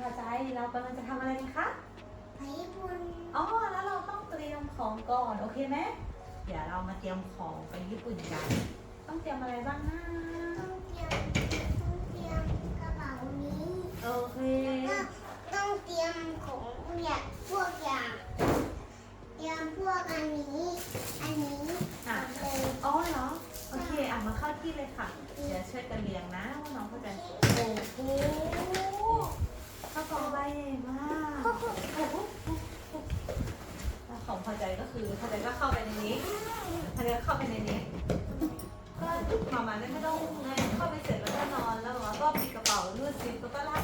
พอใจเรากำลังจะทำอะไรกันคะไปญี่ปุ่นอ๋อแล้วเราต้องเตรียมของก่อนโอเคไหมเดี๋ยวเรามาเตรียมของไปญี่ปุ่นกัน ต้องเตรียมอะไรบ้างนะต้องเตรียมต้องเตรียมกระเป๋านี้โอเคก็ต้องเตรียมของอย่างพวกอย่างเตรียมพวกอันนี้อันนี้อะเลยอ๋อเหรอโอเคอะมาเข้าที่เลยค่ะเดี๋ยวช่วยกันเรียงนะว่าน้องเข้าใจโอ้โห ข้าวกล่องใบใหญ่มากของพอใจก็คือพอใจก็เข้าไปในนี้พอใจก็เข้าไปในนี้ก็มามาไม่ต้องไงเข้าไปเสร็จแล้วก็นอนแล้วก็ปิดกระเป๋ารูดซิปแล้วก็ลาก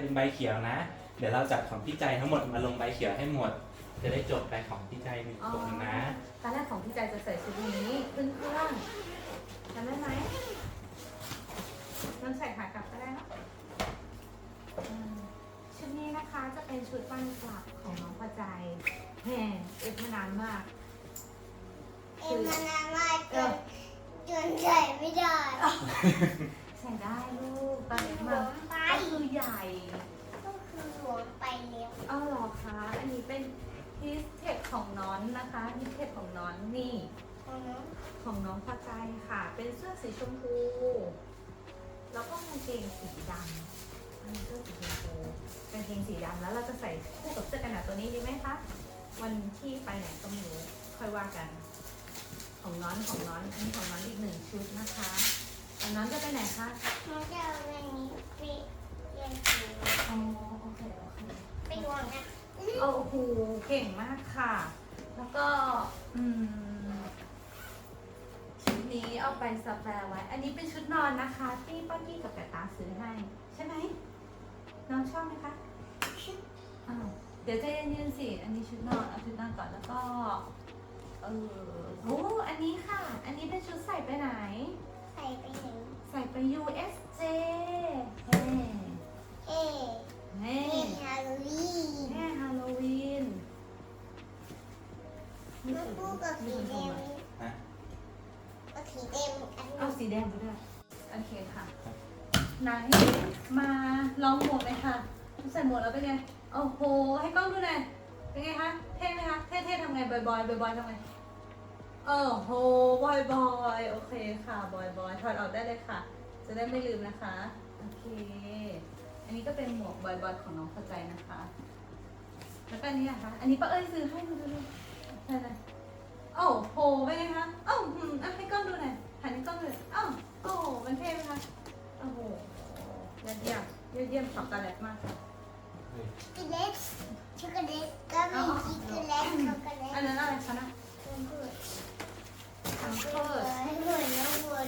เป็นใบเขียวนะ เดี๋ยวเราจัดของพี่ใจทั้งหมดมาลงใบเขียวให้หมด จะได้จบไปของพี่ใจหนึ่งคนนะ ตอนแรกของพี่ใจจะใส่ชุดนี้ขึ้นเครื่องจำได้ไหมน้ำใส่ขากลับก็ได้เนอะอืมชุดนี้นะคะจะเป็นชุดวันกลับของน้องพอใจแหมเอกมานานมาก เอ็มมานานมากจนจนใส่ไม่ได้ใส่ได้ลูกตอนเล็กหลมาว กมไปก็คือใหญ่ ก็คือหลวมไปแล้วเอาเหรอคะ อันนี้เป็นฮิสเทคของน้อนนะคะฮิสเทคของน้อนนี่ ของน้องของน้องพอใจค่ะ เป็นเสื้อสีชมพู แล้วก็กางเกงสีดำอันนี้เสื้อสีชมพูกางเกงสีดำแล้วเราจะใส่คู่กับเสื้อกันหนาวตัวนี้ดีไหมคะ วันที่ไปไหนก็ไม่รู้ ค่อยว่ากัน ของน้อนของน้อน อันนี้ของน้อนอีกหนึ่งชุดนะคะแต่น้อนจะไปไหนคะ น้องจะเอาเรื่องนี้ไป เรียนสีอ๋อโอเคโอเคไปดวงนะโอ้โหเก่งมากค่ะ แล้วก็อืมชุดนี้เอาไปสแปรไว้ อันนี้เป็นชุดนอนนะคะ ที่ป้ากี้กับกระตาซื้อให้ ใช่ไหมน้องชอบไหมคะอ้าวเดี๋ยวใจเย็นๆสิ อันนี้ชุดนอนเอาชุดนอนก่อนแล้วก็ เออโอ้อันนี้ค่ะ อันนี้เป็นชุดใส่ไปไหน ใส่ไปไหน ใส่ไป USJ เฮ้ เอ๊เฮ้เอ๊ฮาโลวีนแม่ฮาโลวีนมันคู่กับสีแดงฮะกับสีแดงอันเอานี้สีแดงไปด้วยโอเคค่ะไหนมาลองหมวกเลยค่ะใส่หมวกแล้วเป็นไงโอ้โหให้กล้องดูหน่อยเป็นไงคะเท่ไหมคะเท่ๆทำไงบอยบอยบอยบอยทำไงโอ้โหบอยบอยโอเคค่ะบอยบอยถอดออกได้เลยค่ะ จะได้ไม่ลืมนะคะโอเค อันนี้ก็เป็นหมวกบอยบอยของน้องเข้าใจนะคะ แล้วก็อันนี้นะคะ อันนี้ป้าเอ้ยซื้อให้ดูดูดูใช่เลยโอ้โหเป็นไงคะเอ้าหืมอะให้กล้องดูหน่อยหันให้กล้องดูหน่อยเอ้าโอ้โหมันเท่ไหมคะโอ้โหยอดเยี่ยมยอดเยี่ยมสับตาแหลกมากค่ะช็อกโกแลตช็อกโกแลตก็มีช็อกโกแลตช็อกโกแลตอันนั้นอะไรคะนะมันพูดทังเหเพิร์มือนน้องเหมื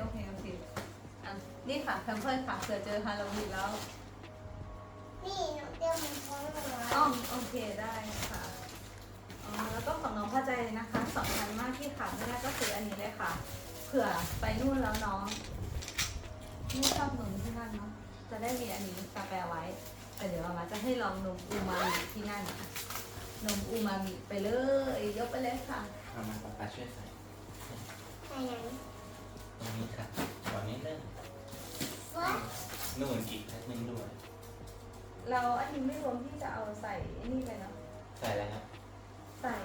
โอเคโอเคโอเคอะนี่ค่ะแพมเพิร์สค่ะเผื่อเจอฮาโลวีนแล้วนี่น้องเตี้ยมันฟ้องหนูอ๋อโอเคได้ค่ะอ๋อแล้วก็ของน้องพอใจนะคะสำคัญมากที่ขาดไม่ได้ก็คืออันนี้เลยค่ะ เผื่อไปนู่นแล้วน้องไม่ชอบนมที่นั่นเนาะจะได้มีอันนี้กาแฟไว้แต่เดี๋ยวเรามาจะให้ลองนมอูมามิที่นั่นค่ะนมอูมามิไปเลยยกไปเลยค่ะ เอามาป๊าป๊าช่วยใส่ ใส่ยังตรง นี้ค่ะตอนนี้เริ่มว่านู่นอีกนิดนึงด้วย เราอันนี้ไม่รวมที่จะเอาใส่ไอ้นี่ไปเนาะ ใส่อะไรครับ ใส่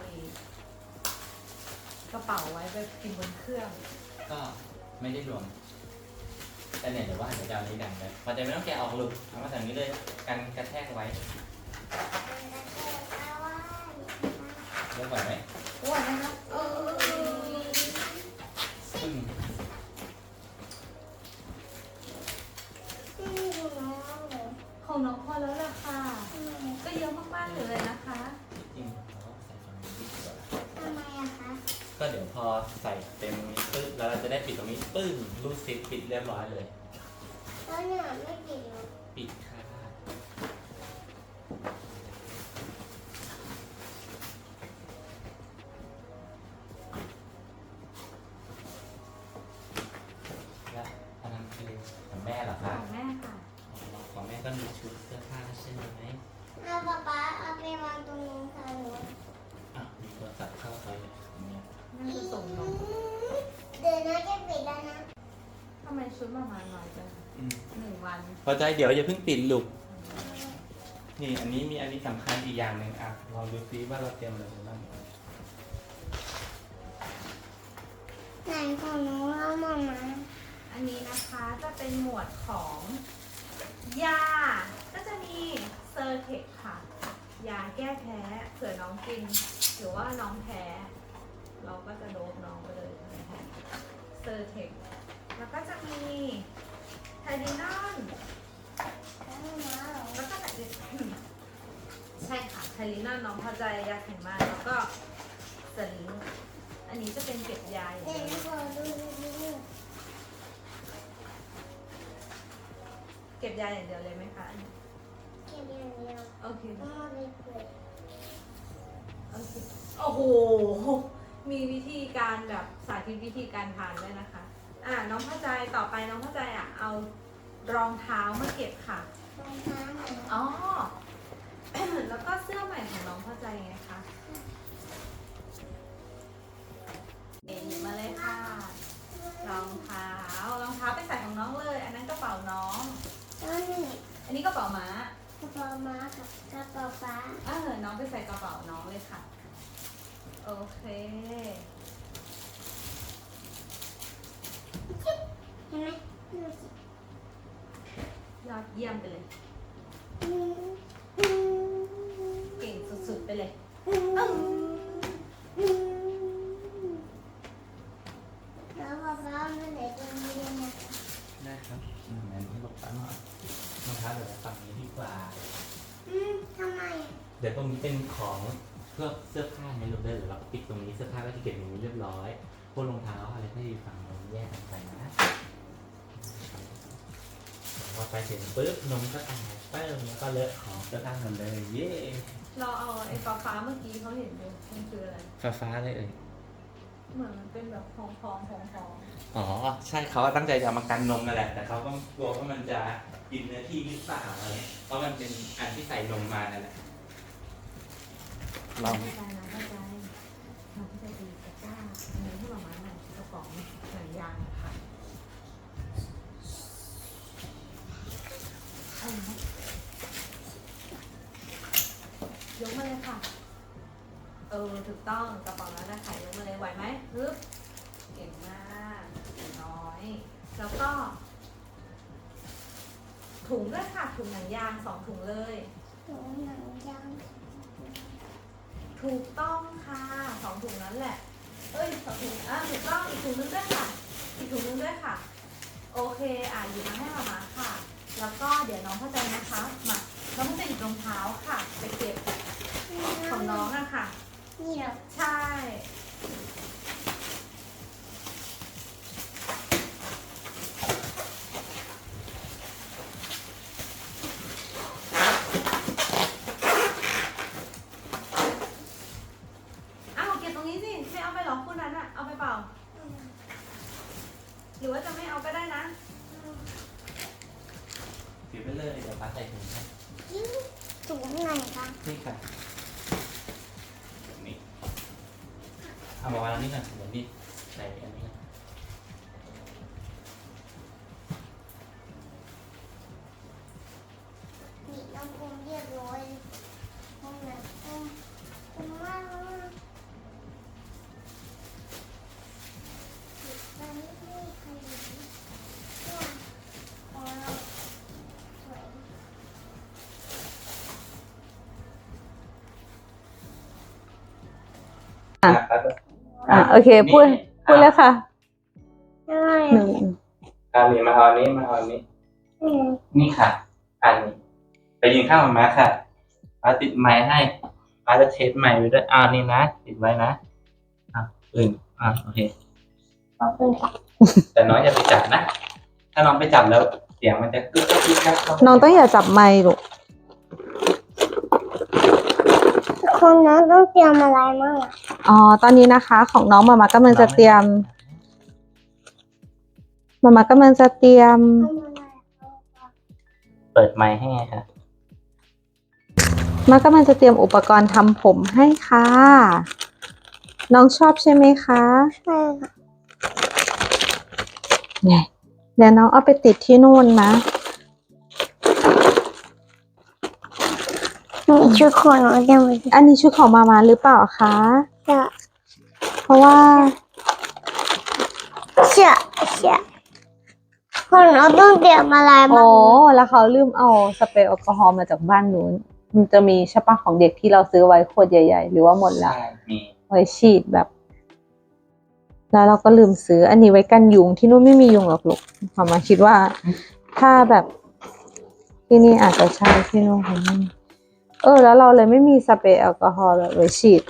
กระเป๋าไว้ไปกินบนเครื่อง ก็ไม่ได้รวม แต่เนี่ยเดี๋ยวว่าเดี๋ยวจะเอานี้ดังเลยพอใจไม่ต้องแกะออกลูกเอามาใส่นี้เลยกันกระแทกไว้ นึ่งวันพอใจเดี๋ยวอย่าเพิ่งปิดลูก นี่อันนี้มีอันนี้สำคัญอีกอย่างหนึ่งอะลองดูซิว่าเราเตรียมอะไรบ้างไหนของนูเอามามาอันนี้นะคะจะเป็นหมวดของยา ก็จะมีเซอร์เทคค่ะ ยาแก้แพ้เผื่อน้องกิน หรือว่าน้องแพ้ เราก็จะโดบน้องไปเลยนะคะเซอร์เทคแล้วก็จะมีไทดินอน แล้วก็ไทดิใช่ค่ะไทลินอนน้องพอใจยาไขมันแล้วก็สลิงอันนี้จะเป็นเก็บยาอย่างเดี๋เดียยววขอดูดูเก็บยาอย่างเดียวเลยไหมคะอันนี้แค่เดียวเดียวโอเคเอามาไปเปิดโอเคโอ้โห มีวิธีการแบบสาธิตวิธีการทานด้วยนะคะ อ่าน้องเข้าใจต่อไปน้องเข้าใจอะเอารองเท้ามาเก็บค่ะร องเท้าหนูอ๋อ แล้วก็เสื้อใหม่ของน้องเข้าใจไงคะเอ็นมาเลยค่ะ รองเท้า รองเท้าไปใส่ของน้องเลย อันนั้นกระเป๋าน้อง แล้วนี่อันนี้กระเป๋าม้ากระเป๋าม้ากับกระเป๋าฟ้าเออน้องไปใส่กระเป๋าน้องเลยค่ะ โอเค เห็นไหมดูสิย อดเยี่ยมไปเลยอืมอืมเก่งสุดๆไปเลยอืมอืมแล้วป๊าป๊ามันไหนตรงนี้เลยนะคะได้ครับอืมงั้นบอกป้าหน่อยรองเท้าเดี๋ยวเราฝั่งนี้ดีกว่า อืมทำไมอะเดี๋ยวตรงนี้เป็นของเพื่อเสื้อผ้าในรูปได้หรือเราก็ปิดตรงนี้เสื้อผ้าก็จะเก็บอย่างนี้เรียบร้อย พวกรองเท้าอะไรก็อยู่ฝั่งนู้นแยกกันไปนะ พอไปถึงปุ๊บนมก็ตายเปิ้ลแล้วก็เลอะของเสื้อผ้าหมดเลยเย้เราเอาไอ้ฟ้าฟ้าๆเมื่อกี้เขาเห็นดูมันคืออะไร ฟ้าฟ้าๆเลยเอ่ยเหมือนมันเป็นแบบพองๆพองพองพองอ๋อ ใช่เขาตั้งใจจะเอามากันนมนั่นแหละ แต่เขาก็กลัวว่ามันจะกินเนื้อที่หรือเปล่าอะไรเพราะมันเป็นอันที่ใส่นมมานั่นแหละลองเข้าใจนะเข้าใยกมาเลยค่ะ เออ ถูกต้องกระป๋องนั้นนะค่ะยกมาเลยไหวไหมฮึบเก่งมากน้อย แล้วก็ ถุงด้วยค่ะ ถุงหนังยางสองถุงเลยหนูหนังยางถูกต้องค่ะสองถุงนั้นแหละ เอ้ยสองถุงอะถูกต้องอีกถุงนึงด้วยค่ะ อีกถุงนึงด้วยค่ะ โอเค อะหยิบมาให้มามาค่ะ แล้วก็เดี๋ยวน้องเข้าใจนะคะมาน้องเข้าใจหยิบรองเท้าค่ะไปเก็บของน้องอะค่ะ นี่เหรอใช่ อะโอเคพูดพูดเลยค่ะใช่หนึ่งอันนี้มาเอาอันนี้มาเอาอันนี้อืมนี่ค่ะ อันนี้ไปยิงข้าวมาค่ะป้าติดไม้ให้ป้าจะเทสไม้ไว้ด้วยอ่านี่นะติดไว้นะอะอื่นอะโอเคขอบคุณค่ะแต่น้องอย่าไปจับนะ ถ้าน้องไปจับแล้วเสียงมันจะกึกกกิ๊กกักเข้าน้องต้องอย่าจับไมค์ลูกคนนั้นต้องเตรียมอะไรมั่ง อะอ๋อ ตอนนี้นะคะของน้องมามากำลังจะเตรียม มามากำลังจะเตรียมทำอะไรอะเปิดไม้ให้ไงค่ะมากำลังจะเตรียมอุปกรณ์ทำผมให้ค่ะ น้องชอบใช่ไหมคะใช่ค่ะเนี่ยไหนเดี๋ยวน้องเอาไปติดที่นู่นนะมีชุดของน้องจะมาอันนี้ชุดของมามาหรือเปล่าคะ จะเพราะว่าเชื่อเชื่อของน้องต้องเตรียมอะไรบ้าโอ้งแล้วเขาลืมเอาสเปรย์แอลกอฮอล์มาจากบ้านนู้น มันจะมีใช่ปะของเด็กที่เราซื้อไว้ขวดใหญ่ ๆ หรือว่าหมดแล้วใช่มีไว้ฉีดแบบ แล้วเราก็ลืมซื้อ อันนี้ไว้กันยุงที่นู่นไม่มียุงหรอกลูกมามาคิดว่า ถ้าแบบที่นี่อาจจะใช่ที่นู่นคงไม่มีเออ แล้วเราเลยไม่มีสเปรย์แอลกอฮอล์แบบไว้ฉีด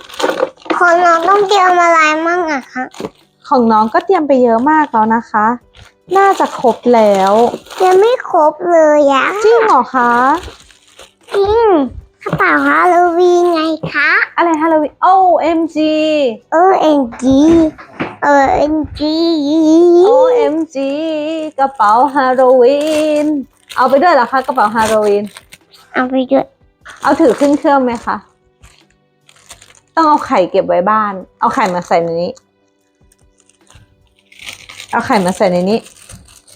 ของน้องต้องเตรียมอะไรมั่งอะคะ ของน้องก็เตรียมไปเยอะมากแล้วนะคะ น่าจะครบแล้ว ยังไม่ครบเลยอะจริงเหรอคะ จริงกระเป๋าฮาโลวีนไงคะ อะไรฮาโลวีน OMG เออเอ็นจีเออเอ็นจี OMG กระเป๋าฮาโลวีน เอาไปด้วยเหรอคะกระเป๋าฮาโลวีน เอาไปด้วย เอาถือขึ้นเครื่องไหมคะ ต้องเอาไข่เก็บไว้บ้าน เอาไข่มาใส่ในนี้ เอาไข่มาใส่ในนี้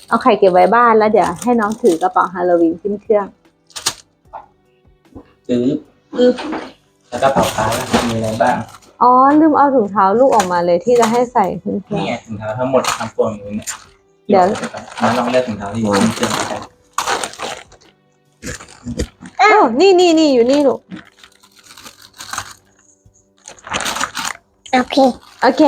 เอาไข่เก็บไว้บ้านแล้วเดี๋ยวให้น้องถือกระเป๋าฮาโลวีนขึ้นเครื่องซื้อปึ๊บแล้วก็เป๋าฟ้าแล้วมีอะไรบ้าง อ๋อลืมเอาถุงเท้าลูกออกมาเลยที่จะให้ใส่ขึ้นเครื่อนี่ง ไงถุงเท้าทั้งหมดทั้งปวงอยู่เนี่ยเดี๋ยว มาลองเลือกถุงเท้าที่อยู่ที่เครื่องกันเอ้านี่นี่นี่อยู่นี่ลูก โอเค โอเค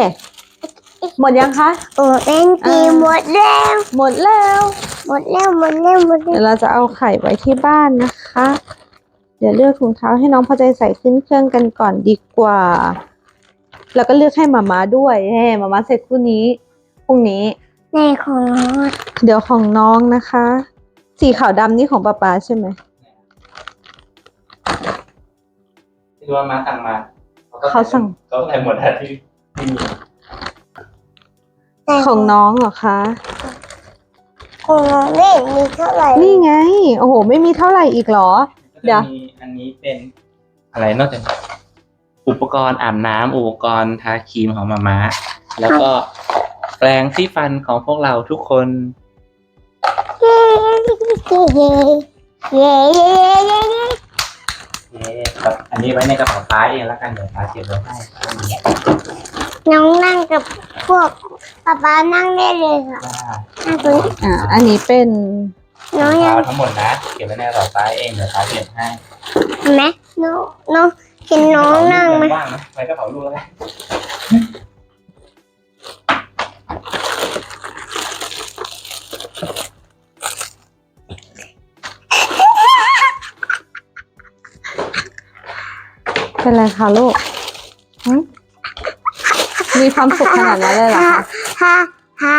หมดยังคะ โอ้เอ็นจีอ่าหมดแล้วหมดแล้ว หมดแล้วหมดแล้วหมดเดี๋แล้ยววเราจะเอาไข่ไว้ที่บ้านนะคะ เดี๋ยวเลือกถุงเท้าให้น้องพอใจใส่ขึ้นเครื่องกันก่อนดีกว่า แล้วก็เลือกให้หมาม้าด้วยแฮ่หมาม้าใส่คู่นี้พรุ่งนี้ ในของน้องอะเดี๋ยวของน้องนะคะ สีขาวดำนี่ของป๊าป๊าใช่ไหม ที่ว่ามาสั่งมา เขาสั่งเขาใส่หมดแล้วที่ที่มีในของน้องเหรอคะ ของน้องไม่เห็นมีเท่าไหร่นี่ไง โอ้โห ไม่มีเท่าไหร่อีกเหรอก็เดี๋จะยวมีอันนี้เป็นอะไรนอกจากอุปกรณ์อาบน้ำอุปกรณ์ทาครีมของมาม้าแล้วก็แปรงที่ฟันของพวกเราทุกคน เย้เย้เย้เย้เย้เย้ เย้ครับอันนี้ไว้ในกระเป๋าป้าเองแล้วกันเดี๋ยวป้าเก็บไว้ให้น้องนั่งกับพวกป๊าป๊านั่งได้เลยค่ะว่านั่งตรงนี้อ่า อันนี้เป็นน้องรองยังเท้าทั้งหมดนะเก็บไว้ในกระเป๋าป้าเองเดี๋ยวป้าเก็บให้เห็นไหมน้องน้องเห็นน้องนั่งไหมว่างนะไว้กระเป๋าลูกแล้ว เป็นไรคะลูกหึมีความสุขขนาดนั้นเลยเหรอคะฮ่าฮ่า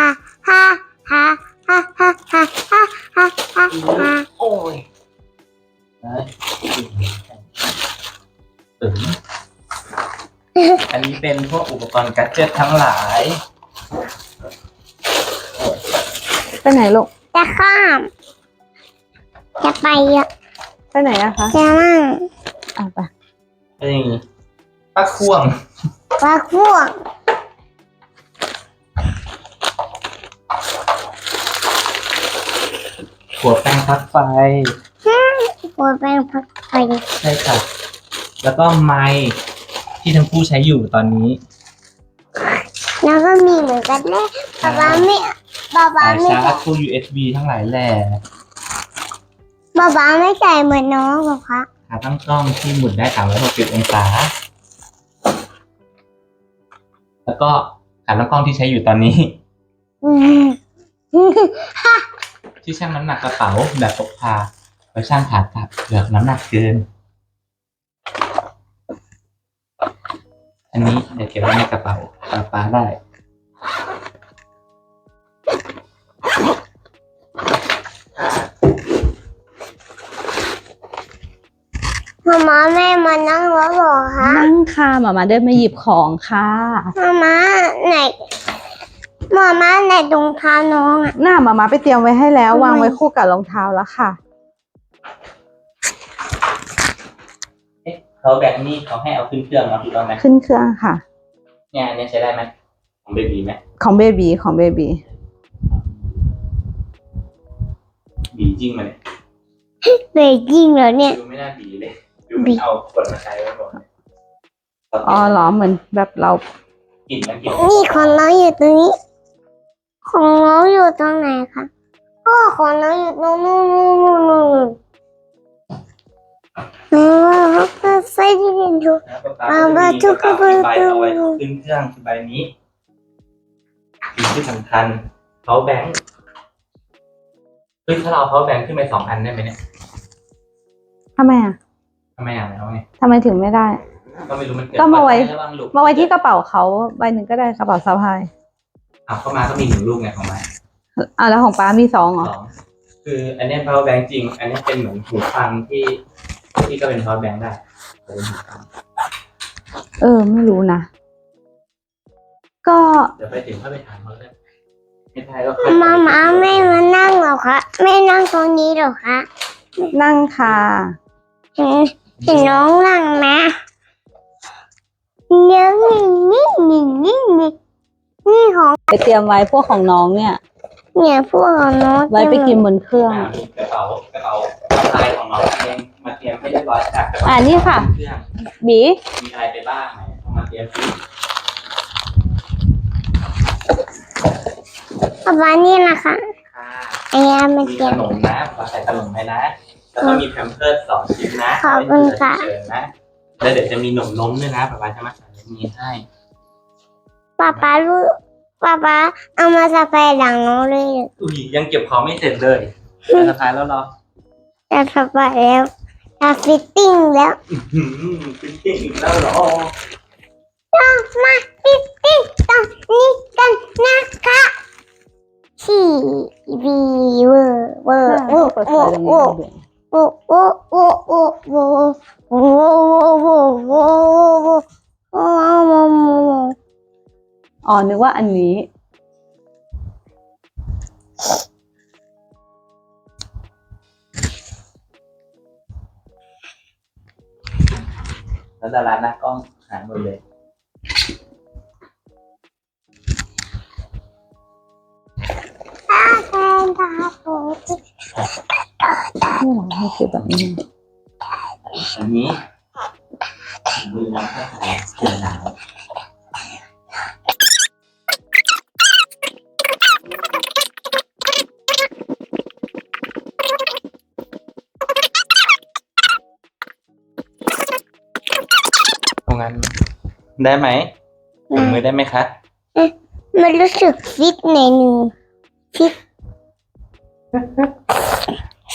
ฮ่าฮ่าฮ่าฮ่าฮ่าฮ่าฮ่าฮ่าฮ่าโอ้ยเอ้ยตึงอันนี้เป็นพวกอุปกรณ์กัจเจตทั้งหลาย ไปไหนลูก จะข้าม จะไปอะไปไหนอะคะจะนั่งอะไป เอ้ยปักข่วงปลาข่วงหัวแป้งพักไฟหัวแป้งพักไฟใช่ค่ะ แล้วก็ไม้ที่ทั้งคู่ใช้อยู่ตอนนี้ แล้วก็มีเหมือนกันเลยป๊าป๊าไม่ป๊าป๊าสายไม่ชาใส่ร์จตู้ USB ทั้งหลายแหล่ป๊าป๊าไม่ใส่เหมือนน้องหรอคะ ขาตั้งกล้องที่หมุนได้ 360 องศา แล้วก็ขาตั้งกล้องที่ใช้อยู่ตอนนี้อืมที่ชั่งน้ำหนักกระเป๋าแบบพกพาไว้ชั่งขากลับเกือกน้ำหนักเกิน อันนี้เดี๋ยวเก็บไว้ในกระเป๋าปาปาได้ มาม่าแม่มานั่งแล้วเหรอคะนั่งค่ะหมามาเดินมาหยิบของค่ะมาม่าไหนมาม่าไหนตรงเท้าน้องอะหน้าหมามาไปเตรียมไว้ให้แล้วทำไมวางไว้คู่กับรองเท้าแล้วค่ะ เอ๊ะเขาแบบนี้เขาให้เอาขึ้นเครื่องมาถูกต้องไหมขึ้นเครื่องค่ะ เนี่ยอันนี้ใช้ได้ไหมของเบบีไหมของเบบีของเบบีดีจริงมาเนี่ย เบรกยิ่งเหรอเนี่ย ดูไม่น่าดีเลยดู มันเอาขวดมาใช้ไว้ก่อนอ๋อเหรอเหมือนแบบเรากลิ่นมันกลิ่นนี่ของน้องอยู่ตรงนี้ ของน้องอยู่ตรงไหนคะอ๋อของน้องอยู่ตรงนู้นนู้นนู้นนู้นอ๋อใส่ที่เรียนดูนะป๊าป๊าก็จะมีกระเป๋าที่ใบเอาไว้ขึ้นเครื่องคือใบนี้สิ่งที่สำคัญเขาแบงค์เฮ้ยถ้าเราเขาแบงค์ขึ้นไปสองอันได้ไหมเนี่ยทำไมอะ ทำไมอะแล้วไงทำไมถึงไม่ได้ ก็ไม่รู้มันเกิดก็มาไว้ระวังลูกมาไว้ที่กระเป๋าเขาใบหนึ่งก็ได้กระเป๋าสะพายเอาเข้ามาก็มีหนึ่งลูกไงของมันอะแล้วของป้ามีสองเหรอสองคือ อันเนี้ย power bank จริง อันเนี้ยเป็นเหมือนหูฟังที่ที่ก็เป็น power bank ได้แต่เป็นหูฟังเออ ไม่รู้นะ ก็เดี๋ยวไปถึงค่อยไปถามเขาเลยไม่ได้ก็ค่อยมามาไม่มานั่งเหรอคะ ไม่นั่งตรงนี้เหรอคะนั่งค่ะเห็ นเห็นน้องนั่งไหมเนื้อนี่นี่นี่นี่นี่นี่ของไปเตรียมไว้พวกของน้องเนี่ย เนี่ยพวกของน้องไว้ไปกินบนเครื่อง อ่ามีกระเป๋ากระเป๋าลายของน้องเองมาเตรียมให้เรียบร้อยจากอ่านี่ค่ะ เครื่องบีมีอะไรไปบ้างไหนเอามาเตรียมที่ประมาณนี้นะคะค่ะ ไอ้ยามันมีเก็ขบนมนะเราใส่ขนมให้นะ แล้วก็มีแพมเพิร์สสองชิ้นนะขอบคุณค่ะ ไว้เผื่อฉุกเฉินนะแล้วเดี๋ยวจะมีหนมล้มด้วยนะป๊าป๊าจะมาใส่มีให้ป้าป้ารู้ป้าป้าเอามาสะพายหลังน้องเลยอุ้ยยังเก็บของไม่เสร็จเลยแต่สุดท้ายแล้วเหรอจะสะพายแล้วจะฟิตติ้งแล้วหืมเป็นจริงอีกแล้วเหรอเรามาฟิตติ้งตรงนี้กันนะคะสี่วีเวอร์เวอร์โอ้เปิดโอ้ไฟตรงนี้โอ้ โอ้โอ้โอ้โอ้โอ้โอ้โอ้โอ้โอ้โอ้โอ้โอ้โอ้โอ้โอ้โอ้อ๋อนึกว่าอันนี้ แล้วดาราหน้ากล้องหายหมดเลยตาแทนตาโปไม่หรอกไม่คือแบบนี้อันนี้มือน้ำแค่ไหนเอาวตรงนั้นได้ไหมถึงมือได้ไหมคะ มันรู้สึกฟิตในนึงฟิต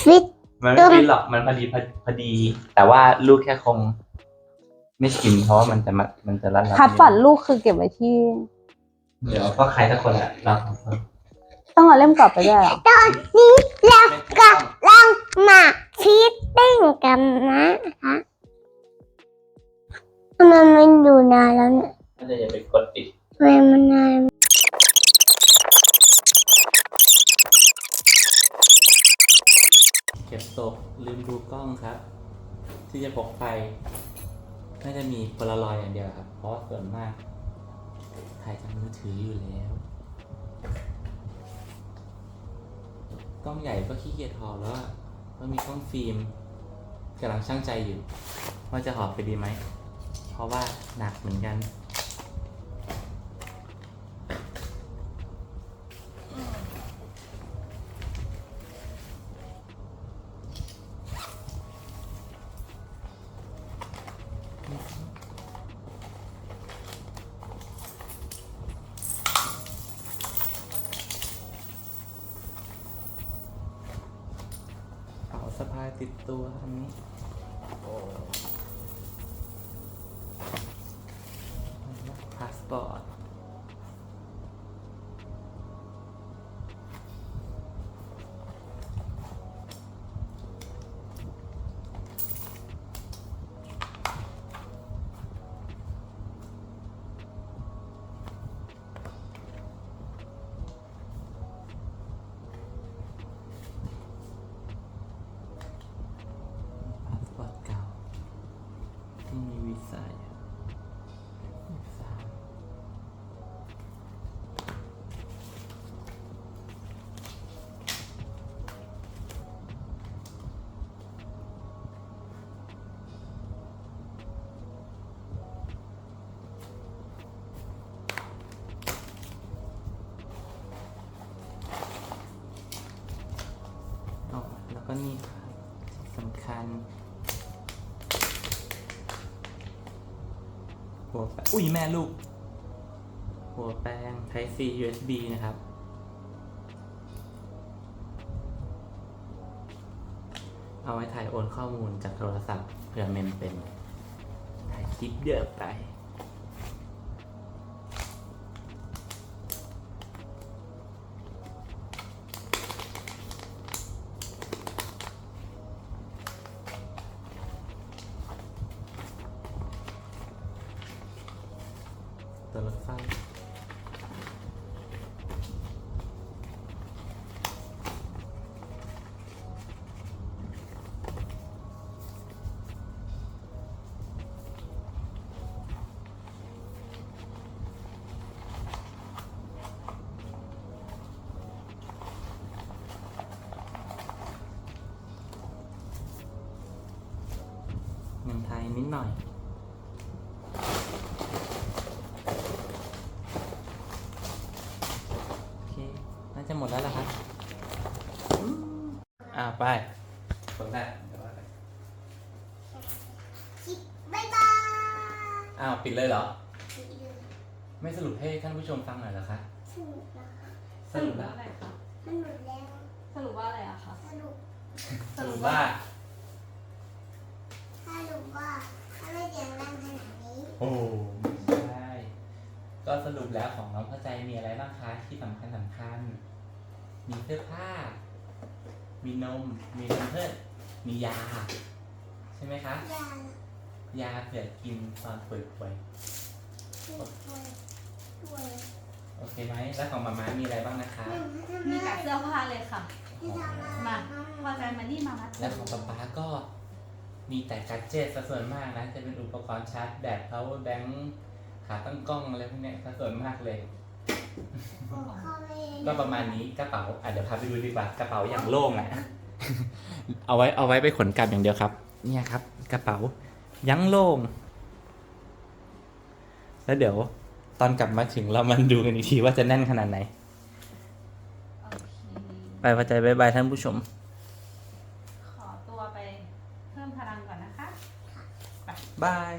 ฟิตมันไม่ฟินหรอกมันพอดีพอพอดี แต่ว่าลูกแค่คง ไม่ชินเพราะว่ามันจะมามันจะรัดรัดพัดฝันลูกคือเก็บไว้ที่ เดี๋ยวก็ใครสักคนอะเราสองคนต้องเอาเล่มกรอบไปด้วยเหรอตอนนี้เราไม่ต้องกำลังมาฟิตติ้งกันนะคะทำไมมันอยู่นานแล้วเนี่ยน่าจะอย่าไปกดติด ทำไมมันนาน ตกลืมดูกล้องครับ ที่จะพกไปน่าจะมีโพลารอยด์อย่างเดียวครับ เพราะว่าส่วนมาก ถ่ายจากมือถืออยู่แล้ว กล้องใหญ่ก็ขี้เกียจหอบแล้วก็มีกล้องฟิล์มกำลังช่างใจอยู่ ว่าจะหอบไปดีไหม เพราะว่าหนักเหมือนกัน หัวแปรงอุ้ยแม่ลูก หัวแปรง Type C USB นะครับ เอาไว้ถ่ายโอนข้อมูลจากโทรศัพท์เผื่อเมมเป็นถ่ายคลิปเยอะไป ตัวร ไปผลแรกเดี๋ยวว่าไปคิดบ๊ายบายอ้าวปิดเลยเหรอ ไม่สรุปให้ท่านผู้ชมฟังหน่อยเหรอคะสนุกนะคะสรุปแล้วอะไรคะสนุกแล้วสรุปว่าอะไรอะคะสนุกสรุปว่าถ้ารู้ว่าถ้าไม่เสียงดังขนาดนี้โอ้ไม่ใช่ก็สรุปแล้วของน้องเข้าใจมีอะไรบ้างคะที่สำคัญสำคัญ มีเสื้อผ้า มีนม มีนมเพื่อนมียา ใช่ไหมคะ ยายาเผื่อกินตอนป่วยป่วยป่วยๆ โอเคไหม แล้วของมาม่ามีอะไรบ้างนะคะ มีแต่เสื้อผ้าเลยค่ะที่ทำอะไรมาพอใจมานี่มามัดและของป๊าป๊าก็มีแต่กัจเจตซะส่วนมากนะ จะเป็นอุปกรณ์ชาร์จแบต power bank ขาตั้งกล้องอะไรพวกเนี้ยซะส่วนมากเลยเข้าไป ก็ประมาณนี้กระเป๋าอะเดี๋ยวพาไปดูดีกว่ากระเป๋าอย่างโล่งอะ เอาไว้เอาไว้ไปขนกลับอย่างเดียวครับ เนี่ยครับ กระเป๋ายังโล่ง แล้วเดี๋ยวตอนกลับมาถึงเรามันดูกันอีกทีว่าจะแน่นขนาดไหนโอเคไปพอใจบายบายท่านผู้ชม ขอตัวไปเพิ่มพลังก่อนนะคะ บาย